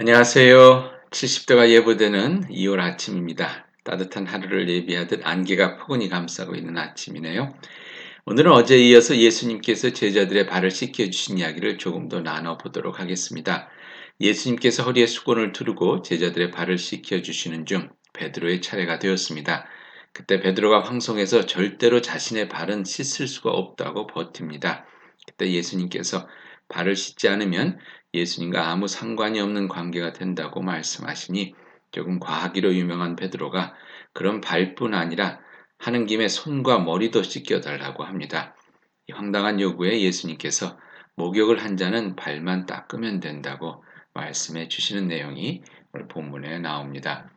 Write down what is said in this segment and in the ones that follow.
안녕하세요. 70도가 예보되는 2월 아침입니다. 따뜻한 하루를 예비하듯 안개가 포근히 감싸고 있는 아침이네요. 오늘은 어제에 이어서 예수님께서 제자들의 발을 씻겨주신 이야기를 조금 더 나눠보도록 하겠습니다. 예수님께서 허리에 수건을 두르고 제자들의 발을 씻겨주시는 중 베드로의 차례가 되었습니다. 그때 베드로가 황송해서 절대로 자신의 발은 씻을 수가 없다고 버팁니다. 그때 예수님께서 발을 씻지 않으면 예수님과 아무 상관이 없는 관계가 된다고 말씀하시니 조금 과하기로 유명한 베드로가 그런 발뿐 아니라 하는 김에 손과 머리도 씻겨달라고 합니다. 이 황당한 요구에 예수님께서 목욕을 한 자는 발만 닦으면 된다고 말씀해 주시는 내용이 오늘 본문에 나옵니다.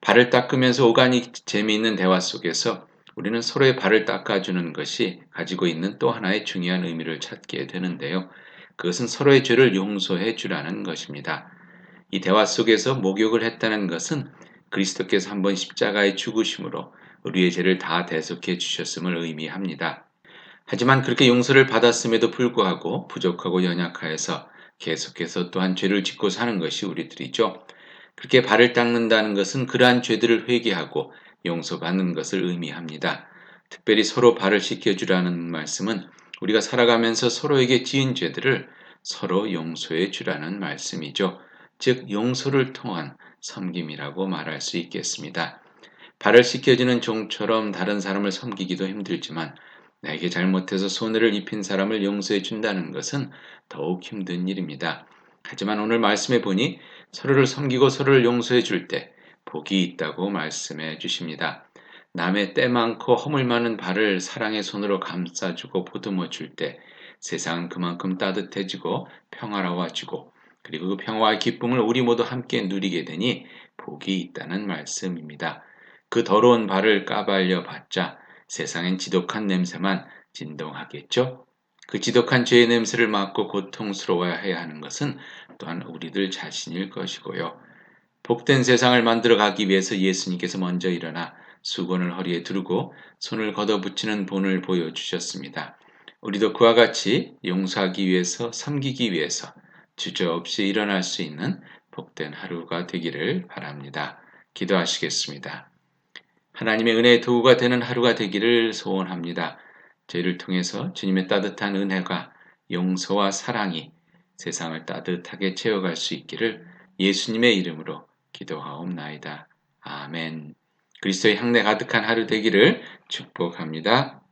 발을 닦으면서 오가니 재미있는 대화 속에서 우리는 서로의 발을 닦아주는 것이 가지고 있는 또 하나의 중요한 의미를 찾게 되는데요. 그것은 서로의 죄를 용서해 주라는 것입니다. 이 대화 속에서 목욕을 했다는 것은 그리스도께서 한번 십자가에 죽으심으로 우리의 죄를 다 대속해 주셨음을 의미합니다. 하지만 그렇게 용서를 받았음에도 불구하고 부족하고 연약하여서 계속해서 또한 죄를 짓고 사는 것이 우리들이죠. 그렇게 발을 닦는다는 것은 그러한 죄들을 회개하고 용서받는 것을 의미합니다. 특별히 서로 발을 씻겨주라는 말씀은 우리가 살아가면서 서로에게 지은 죄들을 서로 용서해 주라는 말씀이죠. 즉, 용서를 통한 섬김이라고 말할 수 있겠습니다. 발을 씻겨주는 종처럼 다른 사람을 섬기기도 힘들지만 내게 잘못해서 손해를 입힌 사람을 용서해 준다는 것은 더욱 힘든 일입니다. 하지만 오늘 말씀해 보니 서로를 섬기고 서로를 용서해 줄 때 복이 있다고 말씀해 주십니다. 남의 때 많고 허물 많은 발을 사랑의 손으로 감싸주고 보듬어 줄 때 세상은 그만큼 따뜻해지고 평화로워지고 그리고 그 평화와 기쁨을 우리 모두 함께 누리게 되니 복이 있다는 말씀입니다. 그 더러운 발을 까발려 봤자 세상엔 지독한 냄새만 진동하겠죠? 그 지독한 죄의 냄새를 맡고 고통스러워야 해야 하는 것은 또한 우리들 자신일 것이고요. 복된 세상을 만들어 가기 위해서 예수님께서 먼저 일어나 수건을 허리에 두르고 손을 걷어붙이는 본을 보여주셨습니다. 우리도 그와 같이 용서하기 위해서 섬기기 위해서 주저없이 일어날 수 있는 복된 하루가 되기를 바랍니다. 기도하시겠습니다. 하나님의 은혜의 도구가 되는 하루가 되기를 소원합니다. 저희를 통해서 주님의 따뜻한 은혜가 용서와 사랑이 세상을 따뜻하게 채워갈 수 있기를 예수님의 이름으로 기도하옵나이다. 아멘. 그리스도의 향내 가득한 하루 되기를 축복합니다.